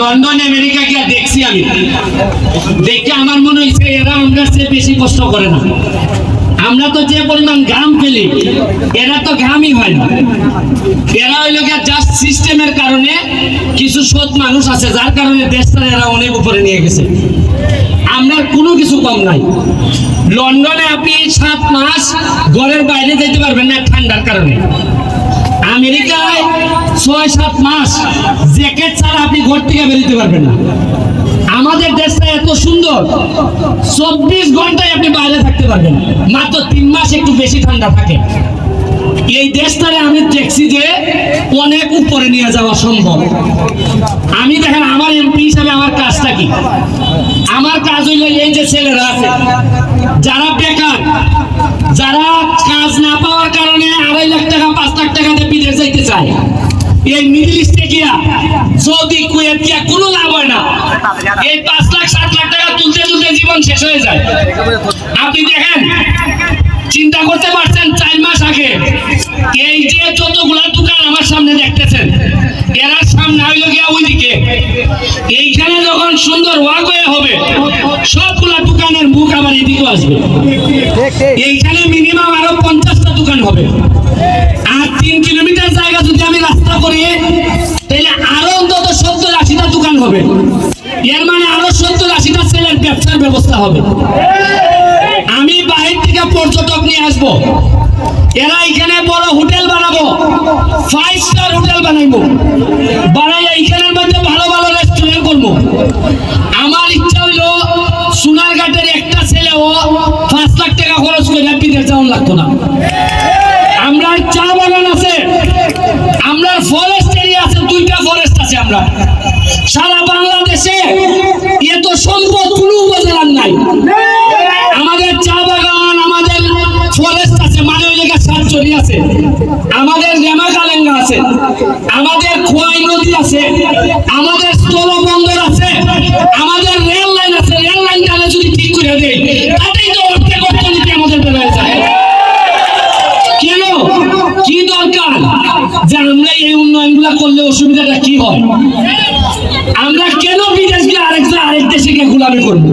London, America গিয়া দেখছি আমি। দেখে আমার মনে হয়েছে, এরা আমরা চেয়ে বেশি কষ্ট করে না। আমরা তো যে পরিমাণ ঘাম ফেলি, এরা তো ঘামই হয় না। এরা হইল জাস্ট সিস্টেমের কারণে কিছু সৎ মানুষ আছে, যার কারণে দেশটা এরা অনেক উপরে নিয়ে গেছে। আমরা কোনো কিছু কম নাই। লন্ডনে আপনি সাত মাস ঘরের বাইরে যেতে পারবেন না ঠান্ডার কারণে। আমেরিকায় ছয়, সাত মাস জ্যাকেট ছাড়া আপনি ঘর থেকে বেরোতে পারবেন না। আমাদের দেশটা এত সুন্দর, চব্বিশ ঘন্টায় আপনি বাইরে থাকতে পারবেন। মাত্র তিন মাস একটু বেশি ঠান্ডা থাকে। এই দেশটারে আমি দেখছি যে অনেক উপরে নিয়ে যাওয়া সম্ভব। আমি দেখেন, আমার এমপি হিসাবে আমার কাজটা কি? আমার কাজ হইল এই যে ছেলেরা আছে, যারা বেকার, যারা কাজ না পাওয়ার কারণে আড়াই লাখ টাকা, পাঁচ লাখ টাকাতে বিদেশ যাইতে চায়। এই মিডল ইস্টে গিয়া সৌদি কুয়েত গিয়া কোনো লাভ হয় না, এই পাঁচ লাখ, সাত লাখ টাকা তুলতে তুলতে জীবন শেষ হয়ে যায়। আপনি দেখেন, চিন্তা করতে পারছেন চার মাস আগে এই যে যতগুলা দোকান আমার সামনে দেখতেছেন, এরা সামনে হইল গিয়া ওইদিকে। এইখানে যখন সুন্দর ওয়াক ওয়াকওয়ে হবে, সবগুলা দোকানের মুখ আবার এদিকে আসবে। এইখানে মিনিমাম আরও পঞ্চাশটা দোকান হবে। আর তিন কিলোমিটার এর মানে আরও সত্তর আশিটা ছেলের ব্যবসার ব্যবস্থা হবে। আমি বাইরে থেকে পর্যটক নিয়ে আসব। এরা এখানে বড় হোটেল বানাবো। ফাইভ স্টার হোটেল বানাইবো। বানাই এইখানের মধ্যে ভালো ভালো রেস্টুরেন্ট করব। আমার ইচ্ছা হইল সোনারঘাটের একটা ছেলেও পাঁচ লাখ টাকা খরচ করে বিদেশ যাওয়ার লাগতো না। আমরা চা বাগান আছে, আমরা ফরেস্ট এরিয়া আছে, দুইটা ফরেস্ট আছে আমরা। আমাদের রেমা কালেঙ্গা আছে, আমাদের খোয়াই নদী আছে, আমাদের স্থলবন্দর আছে, আমাদের রেল লাইন আছে রেল লাইন তাহলে যদি ঠিক করে দেয় তাতেই তো অর্থের অর্থনীতি আমাদের বেড়ে যায়। কেন? কি দরকার? যে আমরা এই উন্নয়নগুলো করলে অসুবিধাটা কি হয়? আমরা কেন বিদেশ গিয়ে আরেক আরেক দেশে গিয়ে গোলামি করব?